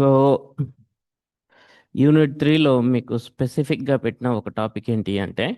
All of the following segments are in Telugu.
సో యూనిట్ త్రీలో మీకు స్పెసిఫిక్గా పెట్టిన ఒక టాపిక్ ఏంటి అంటే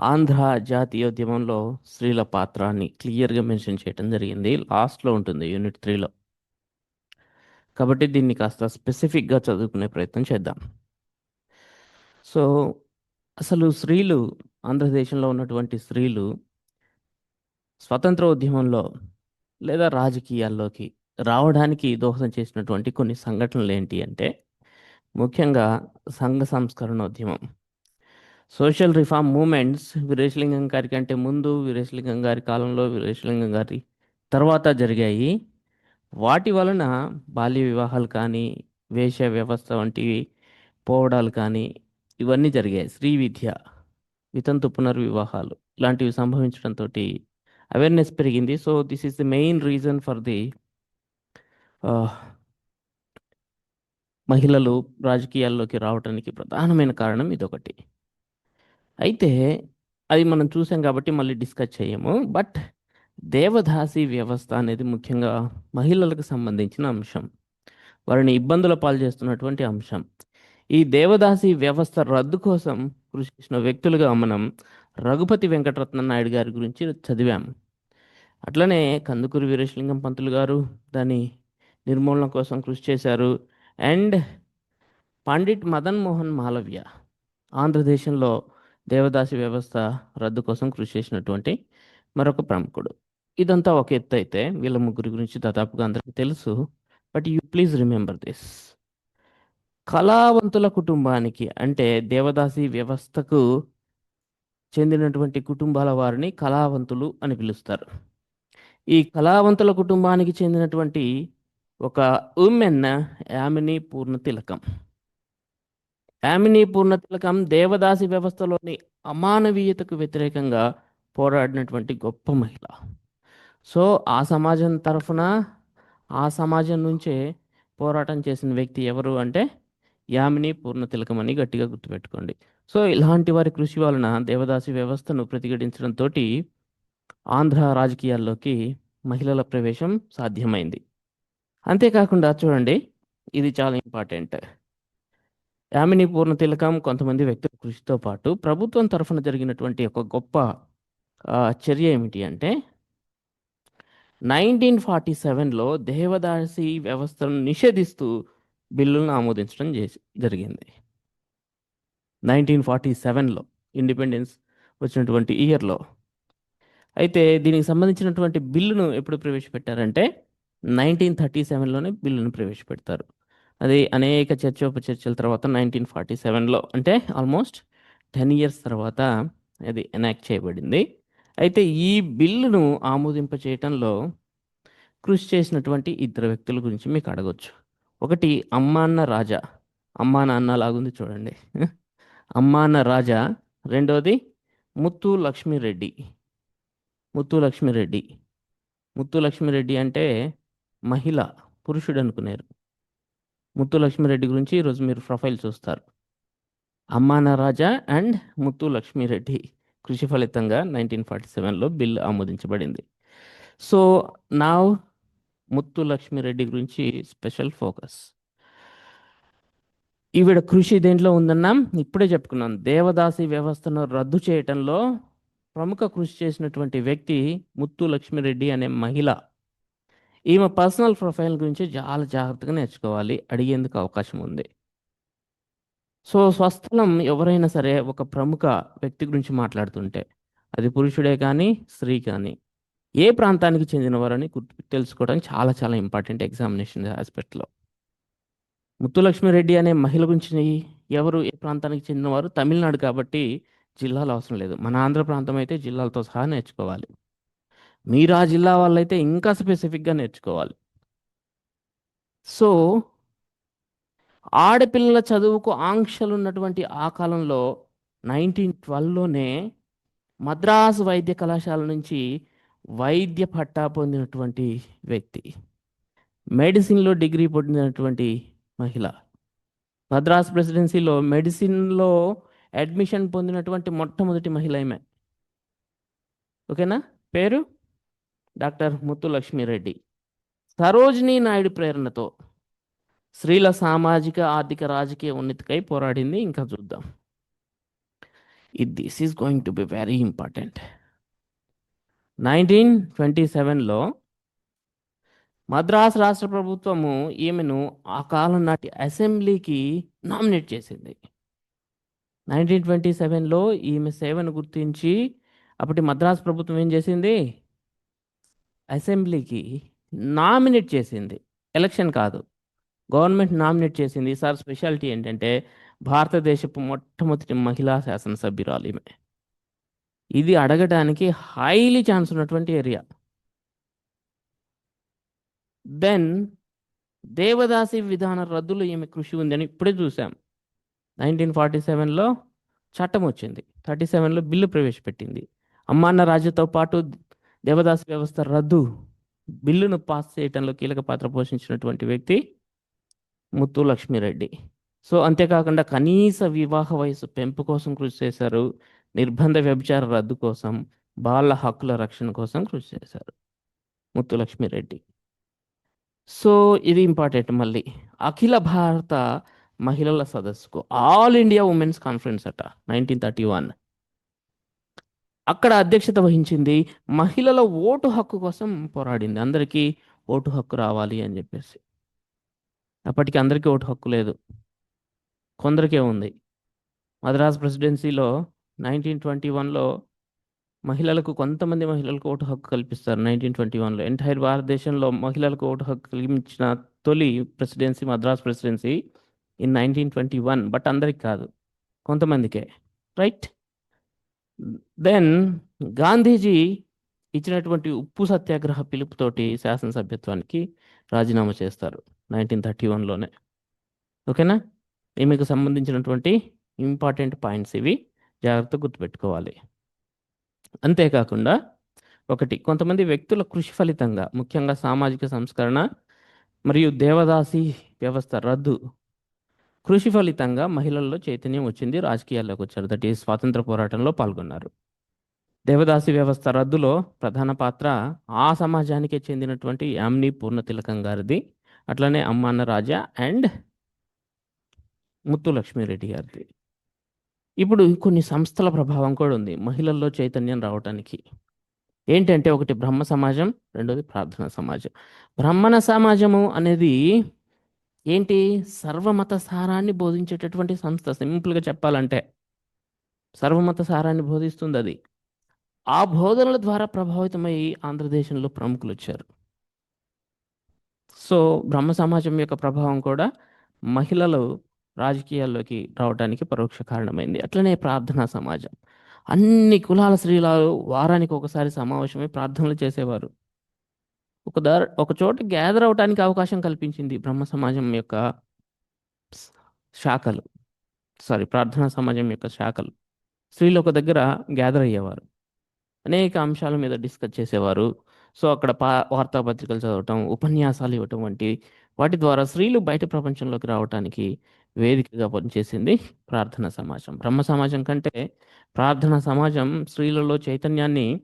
ఆంధ్ర జాతీయోద్యమంలో స్త్రీల పాత్ర అని క్లియర్గా మెన్షన్ చేయడం జరిగింది. లాస్ట్లో ఉంటుంది యూనిట్ త్రీలో. కాబట్టి దీన్ని కాస్త స్పెసిఫిక్గా చదువుకునే ప్రయత్నం చేద్దాం. సో అసలు స్త్రీలు ఆంధ్రదేశంలో ఉన్నటువంటి స్త్రీలు స్వతంత్ర ఉద్యమంలో లేదా రాజకీయాల్లోకి రావడానికి దోహదం చేసినటువంటి కొన్ని సంఘటనలు ఏంటి అంటే ముఖ్యంగా సంఘ సంస్కరణ ఉద్యమం సోషల్ రిఫార్మ్ మూమెంట్స్ వీరేశలింగం గారి కంటే ముందు వీరేశలింగం గారి కాలంలో వీరేశలింగం గారి తర్వాత జరిగాయి. వాటి వలన బాల్య వివాహాలు కానీ వేష వ్యవస్థ వంటివి పోవడాలు కానీ ఇవన్నీ జరిగాయి. స్త్రీ విద్య వితంతు పునర్వివాహాలు ఇలాంటివి సంభవించడంతో అవేర్నెస్ పెరిగింది. So this is the main reason for the మహిళలు రాజకీయాల్లోకి రావడానికి ప్రధానమైన కారణం ఇదొకటి. అయితే అది మనం చూసాం కాబట్టి మళ్ళీ డిస్కస్ చేయము. బట్ దేవదాసి వ్యవస్థ అనేది ముఖ్యంగా మహిళలకు సంబంధించిన అంశం. వారిని ఇబ్బందుల పాలు చేస్తున్నటువంటి అంశం. ఈ దేవదాసి వ్యవస్థ రద్దు కోసం కృషి చేసిన వ్యక్తులుగా మనం రఘుపతి వెంకటరత్న నాయుడు గారి గురించి చదివాం అట్లనే కందుకూరి వీరేశలింగం పంతులు గారు దాని నిర్మూలన కోసం కృషి చేశారు. అండ్ పండిట్ మదన్ మోహన్ మాలవ్య ఆంధ్రదేశంలో దేవదాసి వ్యవస్థ రద్దు కోసం కృషి చేసినటువంటి మరొక ప్రముఖుడు. ఇదంతా ఒక ఎత్తు అయితే వీళ్ళ ముగ్గురి గురించి దాదాపుగా అందరికీ తెలుసు. But you please remember this. కళావంతుల కుటుంబానికి అంటే దేవదాసి వ్యవస్థకు చెందినటువంటి కుటుంబాల వారిని కళావంతులు అని పిలుస్తారు. ఈ కళావంతుల కుటుంబానికి చెందినటువంటి ఒక ఉమెన్ యామిని పూర్ణ తిలకం. యామిని పూర్ణ తిలకం దేవదాసి వ్యవస్థలోని అమానవీయతకు వ్యతిరేకంగా పోరాడినటువంటి గొప్ప మహిళ. సో ఆ సమాజం తరఫున ఆ సమాజం నుంచే పోరాటం చేసిన వ్యక్తి ఎవరు అంటే యామిని పూర్ణ తిలకం అని గట్టిగా గుర్తుపెట్టుకోండి. సో ఇలాంటి వారి కృషి వలన దేవదాసి వ్యవస్థను ప్రతిఘటించడంతో ఆంధ్ర రాజకీయాల్లోకి మహిళల ప్రవేశం సాధ్యమైంది. అంతేకాకుండా చూడండి ఇది చాలా ఇంపార్టెంట్. యామిని పూర్ణ తిలకం కొంతమంది వ్యక్తుల కృషితో పాటు ప్రభుత్వం తరఫున జరిగినటువంటి ఒక గొప్ప చర్య ఏమిటి అంటే నైన్టీన్ ఫార్టీ సెవెన్లో దేవదాసి వ్యవస్థను నిషేధిస్తూ బిల్లులను ఆమోదించడం చేసి జరిగింది. నైన్టీన్ ఫార్టీ సెవెన్లో ఇండిపెండెన్స్ వచ్చినటువంటి ఇయర్లో. అయితే దీనికి సంబంధించినటువంటి బిల్లును ఎప్పుడు ప్రవేశపెట్టారంటే నైన్టీన్ థర్టీ సెవెన్లోనే బిల్లును ప్రవేశపెడతారు. అది అనేక చర్చోపచర్చల తర్వాత నైన్టీన్ ఫార్టీ సెవెన్లో అంటే ఆల్మోస్ట్ టెన్ ఇయర్స్ తర్వాత అది ఎనాక్ట్ చేయబడింది. అయితే ఈ బిల్లును ఆమోదింప చేయటంలో కృషి చేసినటువంటి ఇద్దరు వ్యక్తుల గురించి మీకు అడగొచ్చు. ఒకటి అమ్మాన్న రాజా. అమ్మా నాన్న లాగుంది చూడండి. అమ్మాన్న రాజా. రెండోది ముత్తు లక్ష్మీరెడ్డి. ముత్తు లక్ష్మీరెడ్డి. ముత్తు లక్ష్మీరెడ్డి అంటే మహిళ పురుషుడు అనుకున్నారు ముత్తు లక్ష్మీరెడ్డి గురించి ఈరోజు మీరు ప్రొఫైల్ చూస్తారు. అమ్మాన రాజా అండ్ ముత్తు లక్ష్మీరెడ్డి కృషి ఫలితంగా నైన్టీన్ ఫార్టీ సెవెన్లో బిల్ ఆమోదించబడింది. సో నా ముత్తు లక్ష్మీరెడ్డి గురించి స్పెషల్ ఫోకస్. ఈవిడ కృషి దేంట్లో ఉందన్నాం? ఇప్పుడే చెప్పుకున్నాం. దేవదాసి వ్యవస్థను రద్దు చేయటంలో ప్రముఖ కృషి చేసినటువంటి వ్యక్తి ముత్తు లక్ష్మీరెడ్డి అనే మహిళ. ఈమె పర్సనల్ ప్రొఫైల్ గురించి చాలా జాగ్రత్తగా నేర్చుకోవాలి. అడిగేందుకు అవకాశం ఉంది. సో స్వస్థలం ఎవరైనా సరే ఒక ప్రముఖ వ్యక్తి గురించి మాట్లాడుతుంటే అది పురుషుడే కానీ స్త్రీ కానీ ఏ ప్రాంతానికి చెందినవారని గుర్తు తెలుసుకోవడం చాలా చాలా ఇంపార్టెంట్ ఎగ్జామినేషన్ ఆస్పెక్ట్లో. ముత్తులక్ష్మిరెడ్డి అనే మహిళ గురించి ఎవరు ఏ ప్రాంతానికి చెందినవారు? తమిళనాడు కాబట్టి జిల్లాలు అవసరం లేదు. మన ఆంధ్ర ప్రాంతం అయితే జిల్లాలతో సహా నేర్చుకోవాలి. మీరు ఆ జిల్లా వాళ్ళైతే ఇంకా స్పెసిఫిక్గా నేర్చుకోవాలి. సో ఆడపిల్లల చదువుకు ఆంక్షలు ఉన్నటువంటి ఆ కాలంలో నైన్టీన్ ట్వెల్వ్లోనే మద్రాసు వైద్య కళాశాల నుంచి వైద్య పట్టా పొందినటువంటి వ్యక్తి మెడిసిన్లో డిగ్రీ పొందినటువంటి మహిళ. మద్రాస్ ప్రెసిడెన్సీలో మెడిసిన్లో అడ్మిషన్ పొందినటువంటి మొట్టమొదటి మహిళ ఈమె. ఓకేనా? పేరు? డాక్టర్ ముత్తు లక్ష్మీరెడ్డి సరోజినీ నాయుడు ప్రేరణతో స్త్రీల సామాజిక ఆర్థిక రాజకీయ ఉన్నతికై పోరాడింది. ఇంకా చూద్దాం. ఇది this is going to be very important nineteen twenty సెవెన్లో మద్రాస్ రాష్ట్ర ప్రభుత్వము ఈమెను ఆ కాలం నాటి అసెంబ్లీకి నామినేట్ చేసింది. నైన్టీన్ ట్వంటీ సెవెన్లో ఈమె సేవను గుర్తించి అప్పటి మద్రాస్ ప్రభుత్వం ఏం చేసింది? అసెంబ్లీకి నామినేట్ చేసింది. ఎలక్షన్ కాదు. గవర్నమెంట్ నామినేట్ చేసింది. సార్ స్పెషాలిటీ ఏంటంటే భారతదేశపు మొట్టమొదటి మహిళా శాసనసభ్యురాలు ఈమె. ఇది అడగడానికి హైలీ ఛాన్స్ ఉన్నటువంటి ఏరియా. దెన్ దేవదాసి విధాన రద్దులు ఈమె కృషి ఉందని ఇప్పుడే చూసాం నైన్టీన్ ఫార్టీ సెవెన్లో చట్టం వచ్చింది. థర్టీ సెవెన్లో బిల్లు ప్రవేశపెట్టింది. అమ్మాన్న రాజుతో పాటు దేవదాస వ్యవస్థ రద్దు బిల్లును పాస్ చేయడంలో కీలక పాత్ర పోషించినటువంటి వ్యక్తి ముత్తు లక్ష్మీరెడ్డి. సో అంతేకాకుండా కనీస వివాహ వయసు పెంపు కోసం కృషి చేశారు. నిర్బంధ వ్యభిచార రద్దు కోసం బాల హక్కుల రక్షణ కోసం కృషి చేశారు ముత్తు లక్ష్మీరెడ్డి. సో ఇది ఇంపార్టెంట్ మళ్ళీ. అఖిల భారత మహిళల సదస్సుకు ఆల్ ఇండియా ఉమెన్స్ కాన్ఫరెన్స్ అట నైన్టీన్ థర్టీ వన్. అక్కడ అధ్యక్షత వహించింది. మహిళల ఓటు హక్కు కోసం పోరాడింది. అందరికీ ఓటు హక్కు రావాలి అని చెప్పేసి. అప్పటికి అందరికీ ఓటు హక్కు లేదు. కొందరికే ఉంది. మద్రాస్ ప్రెసిడెన్సీలో నైన్టీన్ ట్వంటీ వన్లో మహిళలకు కొంతమంది మహిళలకు ఓటు హక్కు కల్పిస్తారు నైన్టీన్ ట్వంటీ వన్లో. ఎంటైర్ భారతదేశంలో మహిళలకు ఓటు హక్కు కల్పించిన తొలి presidency Madras presidency in nineteen twenty one. But అందరికి కాదు. కొంతమందికే. రైట్? దెన్ గాంధీజీ ఇచ్చినటువంటి ఉప్పు సత్యాగ్రహ పిలుపుతోటి శాసనసభ్యత్వానికి రాజీనామా చేస్తారు నైన్టీన్ థర్టీ వన్లోనే. ఓకేనా? ఈమెకు సంబంధించినటువంటి ఇంపార్టెంట్ పాయింట్స్ ఇవి. జాగ్రత్త గుర్తుపెట్టుకోవాలి. అంతేకాకుండా ఒకటి కొంతమంది వ్యక్తుల కృషి ఫలితంగా ముఖ్యంగా సామాజిక సంస్కరణ మరియు దేవదాసి వ్యవస్థ రద్దు కృషి ఫలితంగా మహిళల్లో చైతన్యం వచ్చింది. రాజకీయాల్లోకి వచ్చారు. దట్ ఈస్ స్వాతంత్ర పోరాటంలో పాల్గొన్నారు. దేవదాసి వ్యవస్థ రద్దులో ప్రధాన పాత్ర ఆ సమాజానికే చెందినటువంటి యామ్ని పూర్ణ తిలకం గారిది అట్లనే అమ్మాన్న రాజా అండ్ ముత్తు లక్ష్మీరెడ్డి గారిది. ఇప్పుడు కొన్ని సంస్థల ప్రభావం కూడా ఉంది మహిళల్లో చైతన్యం రావడానికి ఏంటంటే ఒకటి బ్రహ్మ సమాజం రెండోది ప్రార్థనా సమాజం. బ్రహ్మణ సమాజము అనేది ఏంటి? సర్వమత సారాన్ని బోధించేటటువంటి సంస్థ. సింపుల్గా చెప్పాలంటే సర్వమత సారాన్ని బోధిస్తుంది అది ఆ బోధనల ద్వారా ప్రభావితమై ఆంధ్రదేశంలో ప్రముఖులు వచ్చారు సో బ్రహ్మ సమాజం యొక్క ప్రభావం కూడా మహిళలు రాజకీయాల్లోకి రావడానికి పరోక్ష కారణమైంది. అట్లనే ప్రార్థనా సమాజం. అన్ని కులాల స్త్రీలు వారానికి ఒకసారి సమావేశమై ప్రార్థనలు చేసేవారు. ఒక దార ఒక చోట గ్యాదర్ అవడానికి అవకాశం కల్పించింది బ్రహ్మ సమాజం యొక్క శాఖలు. సారీ ప్రార్థనా సమాజం యొక్క శాఖలు. స్త్రీలు ఒక దగ్గర గ్యాదర్ అయ్యేవారు. అనేక అంశాల మీద డిస్కస్ చేసేవారు. సో అక్కడ పా వార్తాపత్రికలు చదవటం ఉపన్యాసాలు ఇవ్వటం వంటి వాటి ద్వారా స్త్రీలు బయట ప్రపంచంలోకి రావటానికి వేదికగా పనిచేసింది ప్రార్థనా సమాజం. బ్రహ్మ సమాజం కంటే ప్రార్థనా సమాజం స్త్రీలలో చైతన్యాన్ని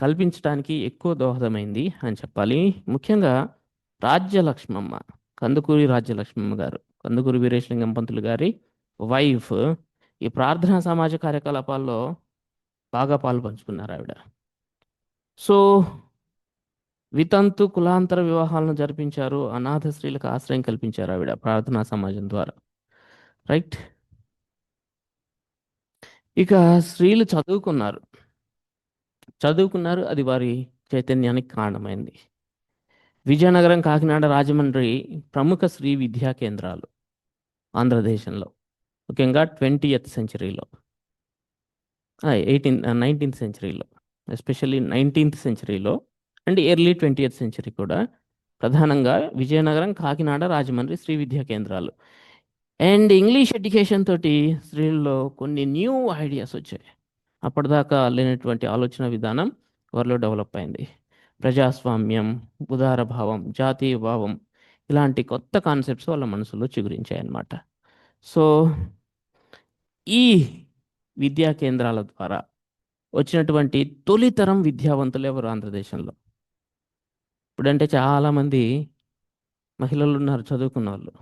కల్పించడానికి ఎక్కువ దోహదమైంది అని చెప్పాలి. ముఖ్యంగా రాజ్యలక్ష్మమ్మ కందుకూరి రాజ్యలక్ష్మమ్మ గారు కందుకూరి వీరేశలింగం పంతులు గారి వైఫ్ ఈ ప్రార్థనా సమాజ కార్యకలాపాల్లో బాగా పాలు పంచుకున్నారు ఆవిడ. సో వితంతు కులాంతర వివాహాలను జరిపించారు అనాథ స్త్రీలకు ఆశ్రయం కల్పించారు ఆవిడ ప్రార్థనా సమాజం ద్వారా. రైట్? ఇక స్త్రీలు చదువుకున్నారు. చదువుకున్నారు. అది వారి చైతన్యానికి కారణమైంది. విజయనగరం కాకినాడ రాజమండ్రి ప్రముఖ స్త్రీ విద్యా కేంద్రాలు ఆంధ్రదేశంలో. ముఖ్యంగా ట్వంటీ ఎత్ సెంచరీలో ఎయిటీన్ నైన్టీన్త్ సెంచరీలో. ఎస్పెషల్లీ నైన్టీన్త్ సెంచరీలో and early twentieth century కూడా ప్రధానంగా విజయనగరం కాకినాడ రాజమండ్రి శ్రీ విద్యా కేంద్రాలు. అండ్ ఇంగ్లీష్ ఎడ్యుకేషన్ తోటి స్త్రీల్లో కొన్ని న్యూ ఐడియాస్ వచ్చాయి. అప్పటిదాకా లేనటువంటి ఆలోచన విధానం వారిలో డెవలప్ అయింది. ప్రజాస్వామ్యం ఉదార భావం జాతీయ భావం ఇలాంటి కొత్త కాన్సెప్ట్స్ వాళ్ళ మనసులో చిగురించాయన్నమాట. సో ఈ విద్యా కేంద్రాల ద్వారా వచ్చినటువంటి తొలితరం విద్యావంతులు ఎవరు ఆంధ్రదేశంలో? ఇప్పుడంటే చాలామంది మహిళలు ఉన్నారు చదువుకున్న వాళ్ళు